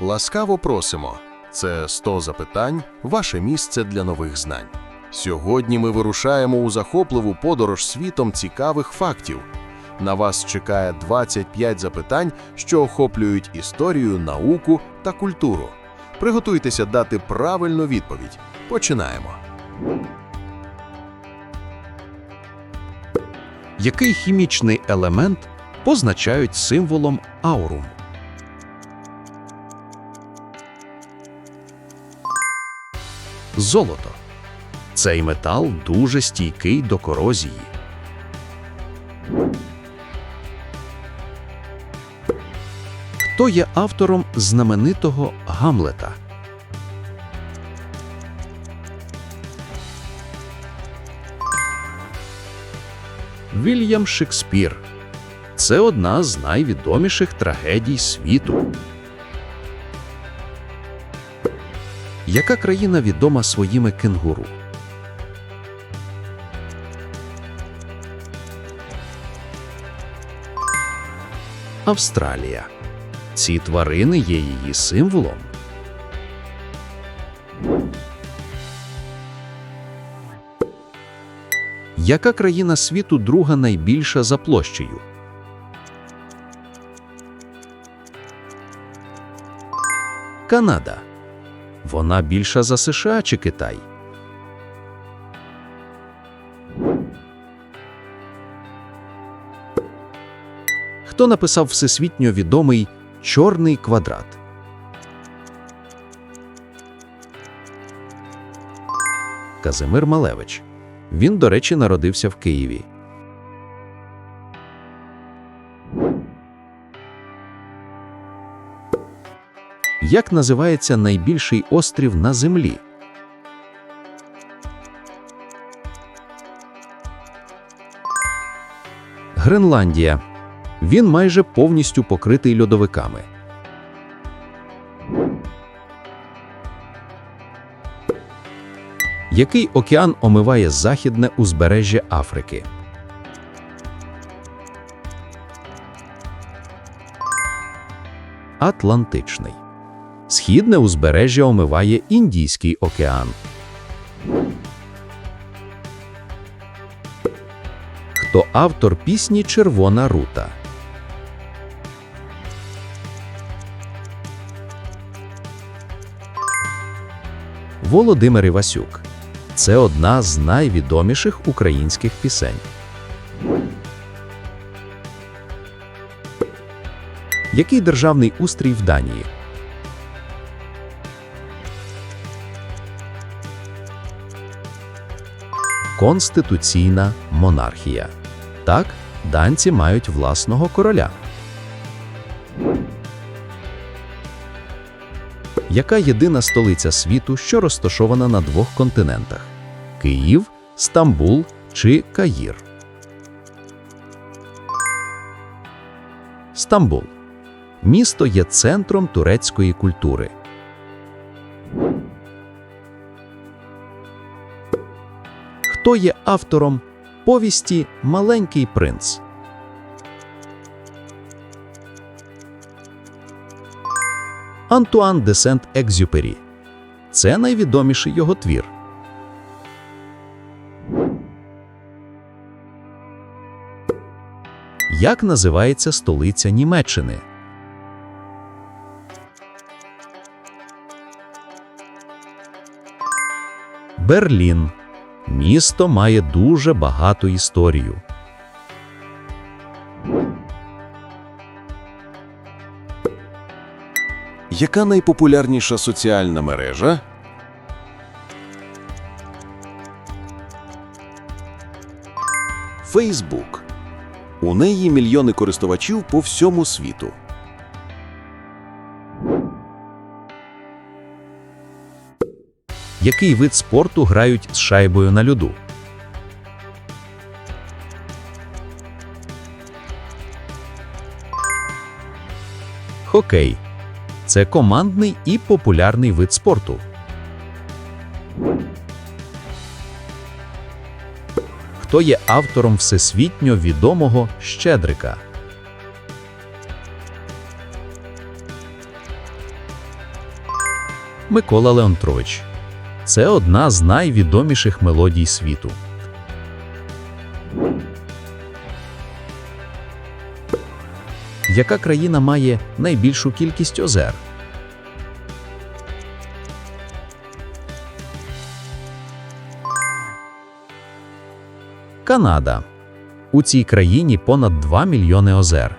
Ласкаво просимо. Це 100 запитань, ваше місце для нових знань. Сьогодні ми вирушаємо у захопливу подорож світом цікавих фактів. На вас чекає 25 запитань, що охоплюють історію, науку та культуру. Приготуйтеся дати правильну відповідь. Починаємо. Який хімічний елемент позначають символом аурум? Золото. Цей метал дуже стійкий до корозії. Хто є автором знаменитого Гамлета? Вільям Шекспір. Це одна з найвідоміших трагедій світу. Яка країна відома своїми кенгуру? Австралія. Ці тварини є її символом. Яка країна світу друга найбільша за площею? Канада. Вона більша за США чи Китай? Хто написав всесвітньо відомий Чорний квадрат? Казимир Малевич. Він, до речі, народився в Києві. Як називається найбільший острів на землі? Гренландія. Він майже повністю покритий льодовиками. Який океан омиває західне узбережжя Африки? Атлантичний. Східне узбережжя омиває Індійський океан. Хто автор пісні Червона рута? Володимир Івасюк. Це одна з найвідоміших українських пісень. Який державний устрій в Данії? Конституційна монархія. Так, данці мають власного короля. Яка єдина столиця світу, що розташована на двох континентах? Київ, Стамбул чи Каїр? Стамбул. Місто є центром турецької культури. Хто є автором повісті Маленький принц? Антуан де Сент-Екзюпері. Це найвідоміший його твір. Як називається столиця Німеччини? Берлін. Місто має дуже багату історію. Яка найпопулярніша соціальна мережа? Фейсбук. У неї мільйони користувачів по всьому світу. Який вид спорту грають з шайбою на льоду? Хокей. Це командний і популярний вид спорту. Хто є автором всесвітньо відомого Щедрика? Микола Леонтрович. Це одна з найвідоміших мелодій світу. Яка країна має найбільшу кількість озер? Канада. У цій країні понад 2 мільйони озер.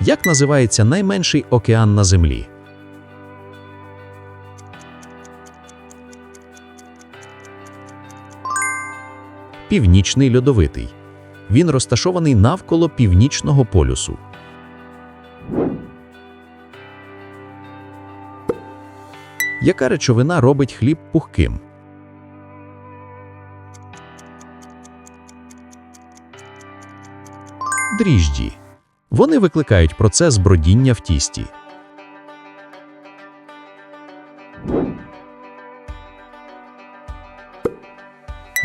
Як називається найменший океан на Землі? Північний льодовитий. Він розташований навколо північного полюсу. Яка речовина робить хліб пухким? Дріжджі. Вони викликають процес бродіння в тісті.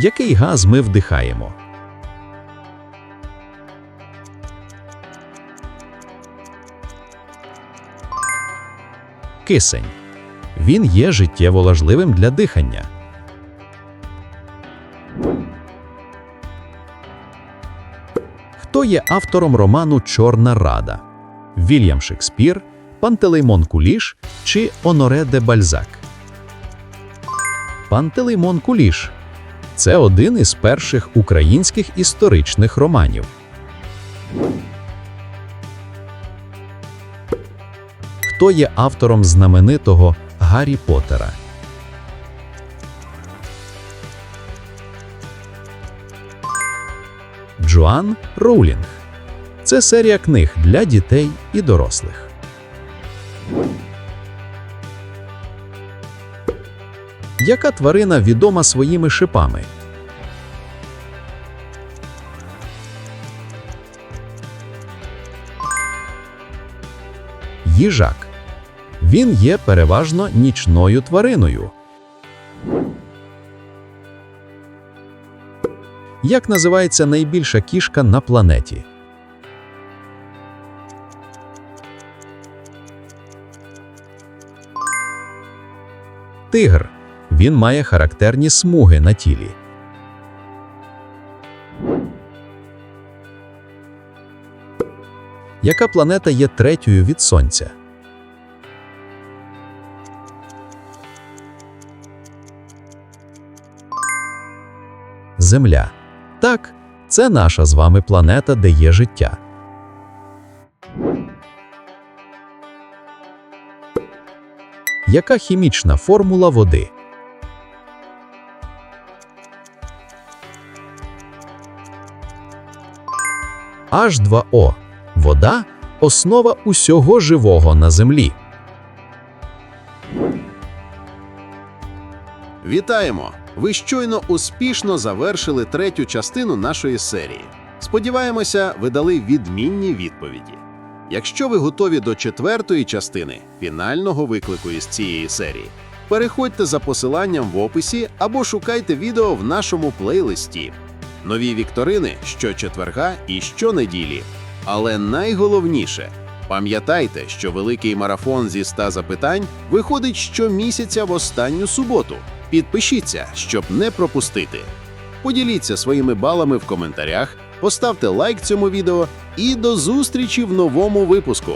Який газ ми вдихаємо? Кисень. Він є життєво важливим для дихання. Хто є автором роману Чорна Рада? Вільям Шекспір, Пантелеймон Куліш чи Оноре де Бальзак? Пантелеймон Куліш це один із перших українських історичних романів. Хто є автором знаменитого Гаррі Поттера? Джоан Роулінг. Це серія книг для дітей і дорослих. Яка тварина відома своїми шипами? Їжак. Він є переважно нічною твариною. Як називається найбільша кішка на планеті? Тигр. Він має характерні смуги на тілі. Яка планета є третьою від Сонця? Земля. Так, це наша з вами планета, де є життя. Яка хімічна формула води? H2O. Вода основа усього живого на землі. Вітаємо! Ви щойно успішно завершили третю частину нашої серії. Сподіваємося, ви дали відмінні відповіді. Якщо ви готові до четвертої частини фінального виклику із цієї серії, переходьте за посиланням в описі або шукайте відео в нашому плейлисті. Нові вікторини щочетверга і щонеділі. Але найголовніше пам'ятайте, що великий марафон зі 100 запитань виходить щомісяця в останню суботу. Підпишіться, щоб не пропустити. Поділіться своїми балами в коментарях, поставте лайк цьому відео і до зустрічі в новому випуску.